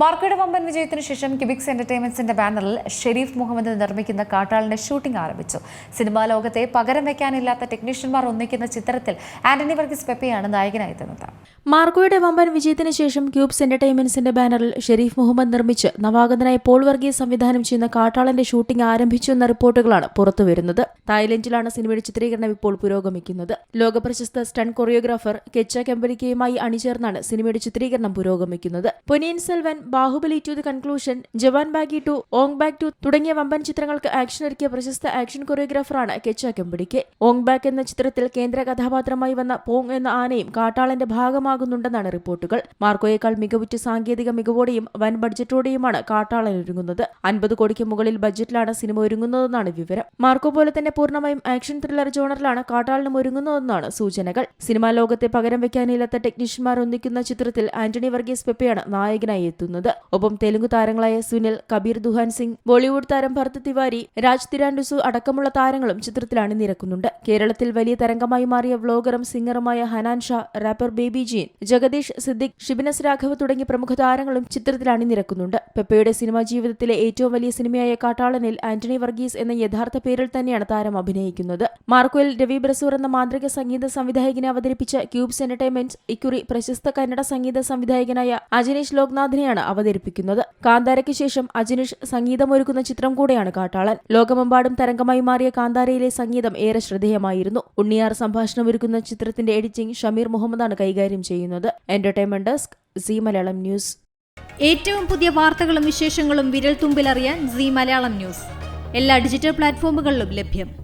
മാർക്കയുടെ വമ്പൻ വിജയത്തിന് ശേഷം കിബിക്സ് എന്റർടൈൻമെന്റ്സിന്റെ ബാനറിൽ ഷെരീഫ് മുഹമ്മദ് നിർമ്മിക്കുന്ന കാട്ടാളിന്റെ ഷൂട്ടിംഗ് ആരംഭിച്ചു. സിനിമാ ലോകത്തെ പകരം വയ്ക്കാനില്ലാത്ത ടെക്നീഷ്യന്മാർ ഒന്നിക്കുന്ന ചിത്രത്തിൽ ആന്റണി വർഗീസ് പെപ്പയാണ് നായകനായി എത്തുന്നത് മാർക്കോയുടെ വമ്പൻ വിജയത്തിന് ശേഷം ക്യൂബ്സ് എന്റർടൈൻമെന്റ്സിന്റെ ബാനറിൽ ഷെരീഫ് മുഹമ്മദ് നിർമ്മിച്ച് നവാഗതനായ പോൾ വർഗീസ് സംവിധാനം ചെയ്യുന്ന കാട്ടാളന്റെ ഷൂട്ടിംഗ് ആരംഭിച്ചു എന്ന റിപ്പോർട്ടുകളാണ് പുറത്തുവരുന്നത് തായ്ലൻഡിലാണ് സിനിമയുടെ ചിത്രീകരണം ഇപ്പോൾ പുരോഗമിക്കുന്നത്. ലോകപ്രശസ്ത സ്റ്റൺ കൊറിയോഗ്രാഫർ കെച്ച കെമ്പലിക്കയുമായി അണിചേർന്നാണ് സിനിമയുടെ ചിത്രീകരണം പുരോഗമിക്കുന്നത്. Ponniyin Selvan Baahubali two the conclusion Jawan Baaghi two Ong Bak two തുടങ്ങിയ വമ്പൻ ചിത്രങ്ങൾക്ക് ആക്ഷൻ ഒരുക്കിയ പ്രശസ്ത ആക്ഷൻ കൊറിയോഗ്രാഫറാണ് കെച്ച കെമ്പിടിക്ക് ഓങ് ബാഗ് എന്ന ചിത്രത്തിൽ കേന്ദ്ര കഥാപാത്രമായി വന്ന പോങ് എന്ന ആനയും കാട്ടാളന്റെ ഭാഗമാകുന്നുണ്ടെന്നാണ് റിപ്പോർട്ടുകൾ. മാർക്കോയേക്കാൾ മികവുറ്റ സാങ്കേതിക മികവോടെയും വൻ ബഡ്ജറ്റോടെയുമാണ് കാട്ടാളൻ ഒരുങ്ങുന്നത്. അൻപത് കോടിക്ക് മുകളിൽ ബഡ്ജറ്റിലാണ് സിനിമ ഒരുങ്ങുന്നതെന്നാണ് വിവരം. മാർക്കോ പോലെ തന്നെ പൂർണമായും ആക്ഷൻ ത്രില്ലർ ജോണറിലാണ് കാട്ടാളനും ഒരുങ്ങുന്നതെന്നാണ് സൂചനകൾ. സിനിമാ ലോകത്തെ പകരം വെക്കാനില്ലാത്ത ടെക്നീഷ്യന്മാർ ഒന്നിക്കുന്ന ചിത്രത്തിൽ ആന്റണി വർഗീസ് പെപ്പയാണ് നായകനായി എത്തുന്നത്. ഒപ്പം തെലുങ്ക് താരങ്ങളായ സുനിൽ കബീർ ദുഹാൻ സിംഗ് ബോളിവുഡ് താരം ഭരത് തിവാരി രാജ് തിരാൻഡുസു അടക്കമുള്ള താരങ്ങളും ചിത്രത്തിലാണ് നിരക്കുന്നുണ്ട്. കേരളത്തിൽ വലിയ തരംഗമായി മാറിയ വ്ലോഗറും സിംഗറുമായ Hanan Shah rapper Baby Jean Jagadish Siddique ഷിബിനസ് Raghav തുടങ്ങിയ പ്രമുഖ താരങ്ങളും ചിത്രത്തിലാണ് നിരക്കുന്നുണ്ട്. പെപ്പയുടെ സിനിമാ ജീവിതത്തിലെ ഏറ്റവും വലിയ സിനിമയായ കാട്ടാളനിൽ ആന്റണി വർഗീസ് എന്ന യഥാർത്ഥ പേരിൽ തന്നെയാണ് താരം അഭിനയിക്കുന്നത്. മാർക്കോയിൽ രവി ബ്രസൂർ എന്ന മാന്ത്രിക സംഗീത സംവിധായകനെ അവതരിപ്പിച്ച ക്യൂബ്സ് എന്റർടൈൻമെന്റ് ഇക്കുറി പ്രശസ്ത കന്നഡ സംഗീത സംവിധായകനായ അജനീഷ് ലോക്നാഥിനെയാണ് അവതരിപ്പിക്കുന്നത്. കാന്താരയ്ക്ക് ശേഷം അജിനിഷ് സംഗീതമൊരുക്കുന്ന ചിത്രം കൂടെയാണ് കാട്ടാളൻ. ലോകമെമ്പാടും തരംഗമായി മാറിയ കാന്താരയിലെ സംഗീതം ഏറെ ശ്രദ്ധേയമായിരുന്നു. ഉണ്ണിയാർ സംഭാഷണം ഒരുക്കുന്ന ചിത്രത്തിന്റെ എഡിറ്റിംഗ് ഷമീർ മുഹമ്മദാണ് കൈകാര്യം ചെയ്യുന്നത്. Entertainment desk C Malayalam news. ഏറ്റവും പുതിയ വാർത്തകളും വിശേഷങ്ങളും വിരൽ തുമ്പിലറിയാൻ സി മലയാളം ന്യൂസ്. എല്ലാ ഡിജിറ്റൽ പ്ലാറ്റ്ഫോമുകളിലും ലഭ്യം.